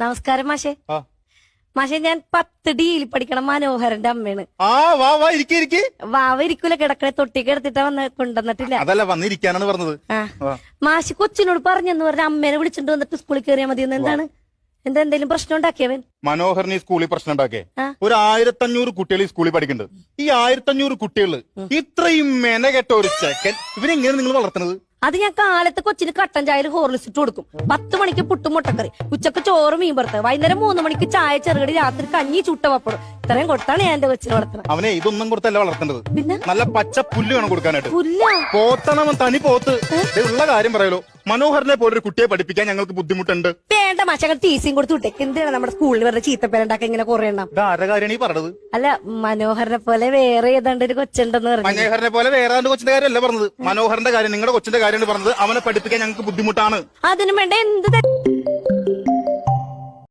നമസ്കാരം മാഷെ. മാഷെ ഞാൻ പത്ത് ഡിയിൽ പഠിക്കണ മനോഹരന്റെ അമ്മയാണ്. ആ വാ വാ ഇരിക്കി ഇരിക്കി. വാവ ഇരിക്കൂല കിടക്കണ തൊട്ടിക്ക് എടുത്തിട്ടാ വന്ന് കൊണ്ടുവന്നിട്ടില്ല. അതല്ല വന്നിരിക്കാനാണ് പറഞ്ഞത്. മാഷി കൊച്ചിനോട് പറഞ്ഞെന്ന് പറഞ്ഞ അമ്മേനെ വിളിച്ചിട്ട് വന്നിട്ട് സ്കൂളിൽ കയറിയാൽ മതി എന്താണ്? എന്താ എന്തെങ്കിലും പ്രശ്നം ഉണ്ടാക്കിയവൻ മനോഹരൻ ഈ സ്കൂളിൽ പ്രശ്നം ഉണ്ടാക്കിയ. ഒരു ഒരു ആയിരത്തഞ്ഞൂറ് കുട്ടികൾ ഈ സ്കൂളിൽ പഠിക്കുന്നുണ്ട്. ഈ ആയിരത്തഞ്ഞൂറ് കുട്ടികൾ ഇത്രയും മെനകെട്ട ഒരു ചെക്കൻ ഇവരെങ്ങനെ നിങ്ങൾ വളർത്തുന്നത്? അത് ഞാൻ കാലത്ത് കൊച്ചിന് കട്ടൻ ചായയിൽ ഹോർലിസ് ഇട്ട് കൊടുക്കും. പത്ത് മണിക്ക് പുട്ടും മുട്ടക്കറി ഉച്ചയ്ക്ക് ചോറ് മീൻ പുറത്ത് വൈകുന്നേരം മൂന്ന് മണിക്ക് ചായ ചെറുകടി രാത്രി കഞ്ഞി ചുട്ട പപ്പടം. ഇത്രയും കൊടുത്താണ് ഞാൻ എന്റെ കൊച്ചിനെ വളർത്തുന്നത്. അവനെ ഇതൊന്നും കൊടുത്തല്ല വളർത്തേണ്ടത്. പിന്നെ? നല്ല പച്ച പുല്ല് വേണം കൊടുക്കാനായിട്ട്. പോത്തണവൻ തനി പോത്ത്. ഉള്ള കാര്യം പറയലോ. മനോഹരനെ പോലെ ഒരു കുട്ടിയെ പഠിപ്പിക്കാൻ ഞങ്ങൾക്ക് ബുദ്ധിമുട്ടുണ്ട്. വേണ്ട മച്ചങ്ങൾ ടീസിയും കൊടുത്തു വിട്ടേക്ക് എന്തിനാണ് നമ്മുടെ സ്കൂളിൽ വെറുതെ ചീത്തപ്പേരുണ്ടാക്കി ഇങ്ങനെ കുറെ എണ്ണം? പറഞ്ഞത്? അല്ല മനോഹരനെ പോലെ വേറെ ഏതാണ്ട് ഒരു കൊച്ചുണ്ടെന്ന് പറഞ്ഞു. മനോഹരനെ പോലെ വേറെ കൊച്ചിന്റെ കാര്യമല്ല പറഞ്ഞത്. മനോഹരന്റെ കാര്യം നിങ്ങളുടെ കൊച്ചിന്റെ കാര്യമാണ് പറഞ്ഞത് അവനെ പഠിപ്പിക്കാൻ ഞങ്ങൾക്ക് ബുദ്ധിമുട്ടാണ്. അതിനു വേണ്ട എന്ത്